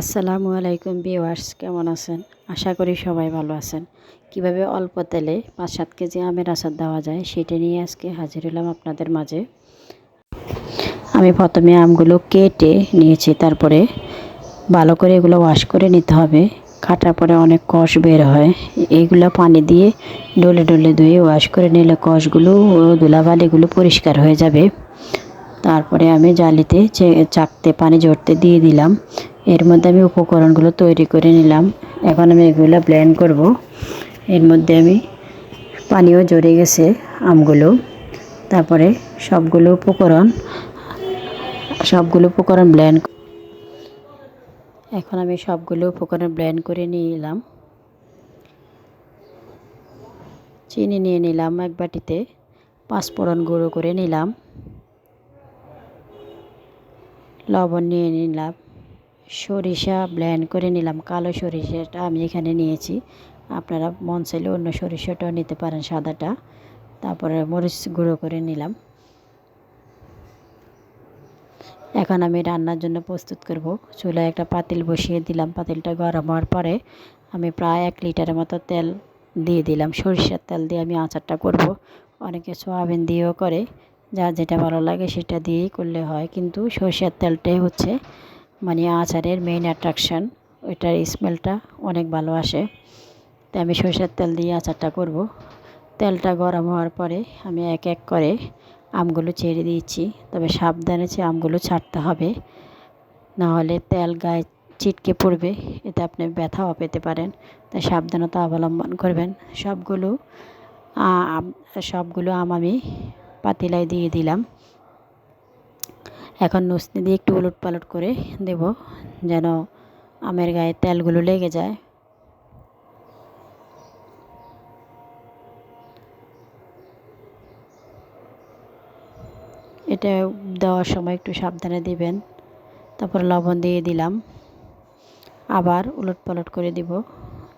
আসসালামু আলাইকুম ভিউয়ার্স, কেমন আছেন? আশা করি সবাই ভালো আছেন। কীভাবে অল্প তেলে পাঁচ সাত কেজি আমের আচার দেওয়া যায় সেটা নিয়ে আজকে হাজির হলাম আপনাদের মাঝে। আমি প্রথমে আমগুলো কেটে নিয়েছি, তারপরে ভালো করে এগুলো ওয়াশ করে নিতে হবে। কাটার পরে অনেক কষ বের হয়। এইগুলো পানি দিয়ে ডলে ডলে ধুয়ে ওয়াশ করে নিলে কষগুলো ও ধুলাবালিগুলো পরিষ্কার হয়ে যাবে। তারপরে আমি জালিতে চাকতে পানি জড়তে দিয়ে দিলাম। এর মধ্যে আমি উপকরণগুলো তৈরি করে নিলাম। এখন আমি এগুলো ব্লেন্ড করব। এর মধ্যে আমি পানিও জড়ে গেছে আমগুলো। তারপরে সবগুলো উপকরণ সবগুলো উপকরণ ব্লেন্ড এখন আমি সবগুলো উপকরণ ব্লেন্ড করে নিয়ে এলাম চিনি নিয়ে নিলাম এক বাটিতে। পাঁচফোড়ন গুঁড়ো করে নিলাম। লবণ নিয়ে নিলাম। সরিষা ব্ল্যান্ড করে নিলাম। কালো সরিষাটা আমি এখানে নিয়েছি। আপনারা মন চাইলে অন্য সরিষাটাও নিতে পারেন সাদাটা। তারপরে মরিচ গুঁড়ো করে নিলাম। এখন আমি রান্নার জন্য প্রস্তুত করব। চুলায় একটা পাতিল বসিয়ে দিলাম। পাতিলটা গরম হওয়ার পরে আমি প্রায় এক লিটারের মতো তেল দিয়ে দিলাম। সরিষার তেল দিয়ে আমি আচারটা করব। অনেকে সোয়াবিন দিয়েও করে। যা যেটা ভালো লাগে সেটা দিয়েই করলে হয়। কিন্তু সরষের তেলটাই হচ্ছে মানে আচারের মেইন অ্যাট্রাকশান ওইটার স্মেলটা অনেক ভালো আসে। তাই আমি সরষের তেল দিয়ে আচারটা করব। তেলটা গরম হওয়ার পরে আমি এক এক করে আমগুলো ছেড়ে দিয়েছি তবে সাবধানে যে আমগুলো ছাড়তে হবে না হলে তেল গায়ে ছিটকে পড়বে, এতে আপনি ব্যথাও পেতে পারেন। তাই সাবধানতা অবলম্বন করবেন। সবগুলো সবগুলো আম আমি পাতিলায় দিয়ে দিলাম। এখন নুসনি দিয়ে একটু উলট পালট করে দেব যেন আমের গায়ে তেলগুলো লেগে যায়। এটা দেওয়ার সময় একটু সাবধানে দিবেন, তারপর লবণ দিয়ে দিলাম। আবার উলট পালট করে দিব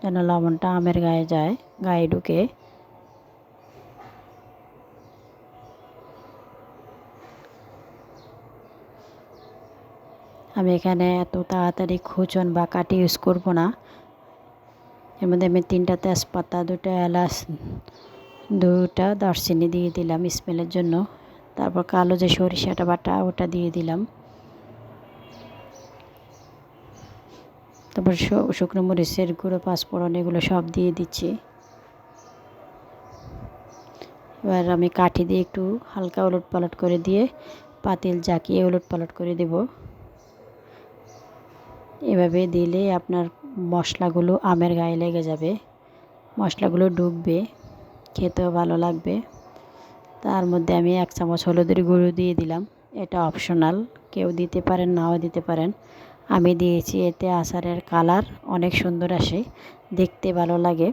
যেন লবণটা আমের গায়ে যায়, গায়ে ঢুকে। আমি এখানে এত তাড়াতাড়ি খুচন বা কাটি ইউজ করব না। এর মধ্যে আমি তিনটা তেজপাতা, দুটো এলাচ, দুটা দারচিনি দিয়ে দিলাম স্মেলের জন্য। তারপর কালো যে সরিষাটা বাটা, ওটা দিয়ে দিলাম। তারপর শুকনো মরিচের গুঁড়ো, পাঁচফোড়ন এগুলো সব দিয়ে দিচ্ছি। এবার আমি কাঠি দিয়ে একটু হালকা উলট পালট করে দিয়ে পাতিল জাকিয়ে উলট পালট করে দেবো। এভাবে দিলে আপনার মশলাগুলো আমের গায়ে লেগে যাবে। মশলাগুলো ডুববে, খেতেও ভালো লাগবে। তার মধ্যে আমি এক চামচ হলুদের গুঁড়ো দিয়ে দিলাম। এটা অপশনাল কেউ দিতে পারেন, নাও দিতে পারেন। আমি দিয়েছি, এতে আচারের কালার অনেক সুন্দর আসে, দেখতে ভালো লাগে,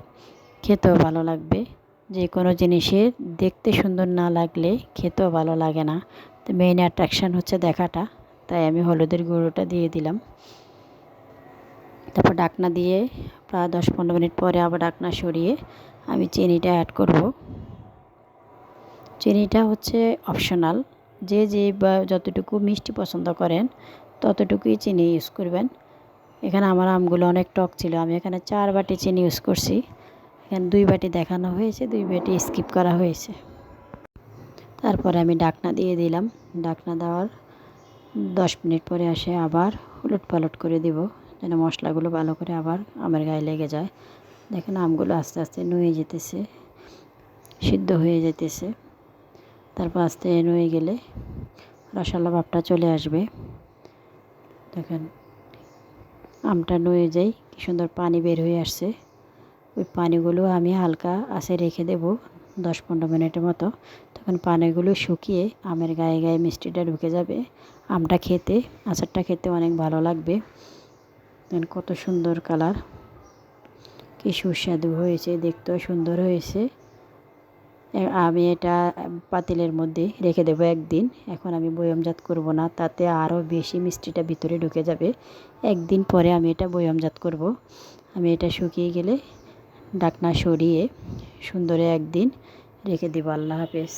খেতেও ভালো লাগবে। যে কোনো জিনিসের দেখতে সুন্দর না লাগলে খেতেও ভালো লাগে না। তো মেইন অ্যাট্রাকশান হচ্ছে দেখাটা, তাই আমি হলুদের গুঁড়োটা দিয়ে দিলাম। তারপর ডাকনা দিয়ে প্রায় দশ পনেরো মিনিট পরে আবার ডাকনা সরিয়ে আমি চিনিটা অ্যাড করব। চিনিটা হচ্ছে অপশনাল যে যে বা যতটুকু মিষ্টি পছন্দ করেন, ততটুকুই চিনি ইউজ করবেন। এখানে আমার আমগুলো অনেক টক ছিল, আমি এখানে চার বাটি চিনি ইউজ করছি। এখানে দুই বাটি দেখানো হয়েছে, দুই বাটি স্কিপ করা হয়েছে। তারপরে আমি ডাকনা দিয়ে দিলাম। ডাকনা দেওয়ার দশ মিনিট পরে আসে আবার উলট পালট করে দিব। যেন মশলাগুলো ভালো করে আবার আমের গায়ে লেগে যায়। দেখেন আমগুলো আস্তে আস্তে নুয়ে যেতেছে, সিদ্ধ হয়ে যেতেছে। তারপর আস্তে নুয়ে গেলে রসালো ভাবটা চলে আসবে। দেখেন আমটা নুয়ে যাই, কি সুন্দর পানি বের হয়ে আসছে। ওই পানিগুলো আমি হালকা আসে রেখে দেব দশ পনেরো মিনিটের মতো। তখন পানিগুলো শুকিয়ে আমের গায়ে গায়ে মিষ্টিটা ঢুকে যাবে। আমটা খেতে, আচারটা খেতে অনেক ভালো লাগবে। দেন কত সুন্দর কালার। কি সুস্বাদু হয়েছে, দেখতেও সুন্দর হয়েছে। আমি এটা পাতিলের মধ্যে রেখে দেবো একদিন। এখন আমি বয়মজাত করব না, তাতে আরও বেশি মিষ্টিটা ভিতরে ঢুকে যাবে। একদিন পরে আমি এটা বয়মজাত করব। আমি এটা শুকিয়ে গেলে ডাকনা সরিয়ে সুন্দরে একদিন রেখে দেবো। আল্লাহ হাফেজ।